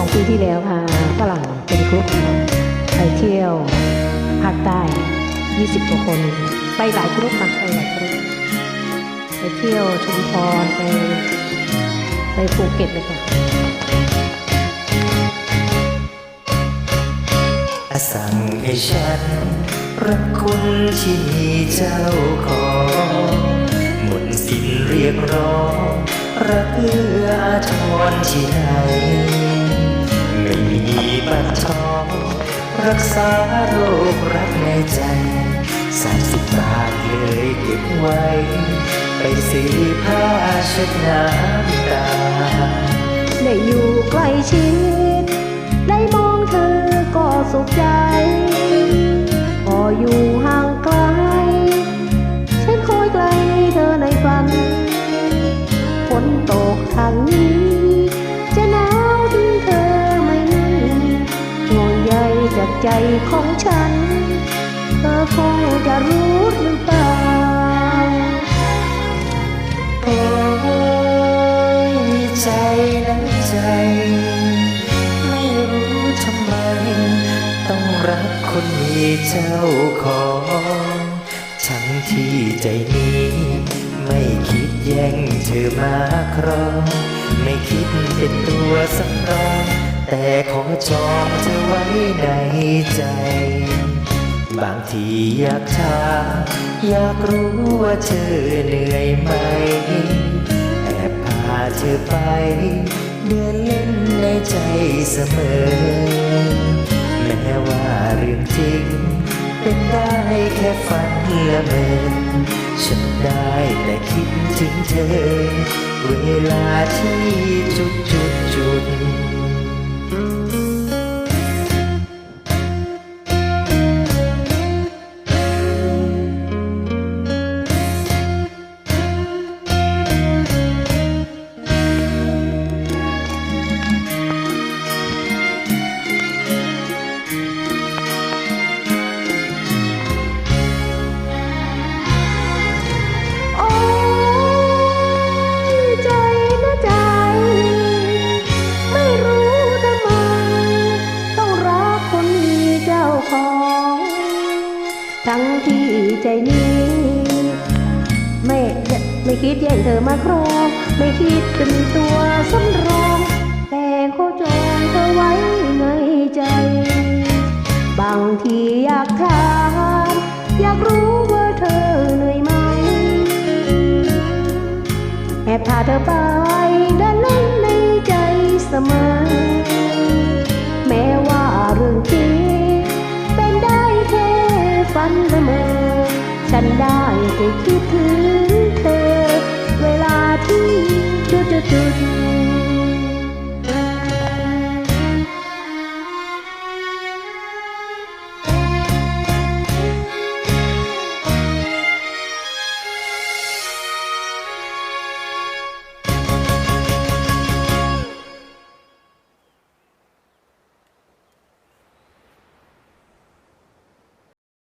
องปีที่แล้วพาฝรั่งเป็นกรุ๊ปไปเที่ยวภาคใต้ 20กว่าคน ไปหลายกรุ๊ปมาไปหลายกรุ๊ปไปเที่ยวชุมพรไปไปภูเก็ตเลยค่ะสั่งให้ฉันรักคุณที่มีเจ้าของหมดสิ้นเรียกร้องรักเอื้ออาทรที่ไหน บัตรทอง รักษาโรครักในใจสามสิบบาทเลยเก็บไว้ ไปซื้อผ้าเช็ดน้ำตา ได้อยู่ใกล้ชิด ได้มองเธอก็ ใจของฉัน เธอคงจะรู้หรือเปล่าโอ้ยใจนั้นใจ ไม่รู้ทำไม ต้องรักคนมีเจ้าของทั้งที่ใจนี้ ไม่คิดแย่งเธอมาครอง ไม่คิดเป็นตัวส แต่ขอจองเธอไว้ในใจ บางทีอยากถามอยากรู้ว่าเธอเหนื่อยไหม แอบพาเธอไป เดินเล่นในใจเสมอ แม้ว่าเรื่องจริง เป็นได้แค่ฝันละเมอฉันได้แต่คิดถึงเธอ เวลาที่จุดจุดจุด ของ ทั้งที่ใจนี้ ไม่ไม่คิดแย่งเธอมาครองไม่คิดเป็นตัวสำรอง แต่เขาจองเธอไว้ในใจ บางทีอยากถามอยากรู้ว่าเธอเหนื่อยไหม แอบพาเธอไปด้านนั้นในใจเสมอ อแต่คิดถึงเธอ เวลาที่จุดจุด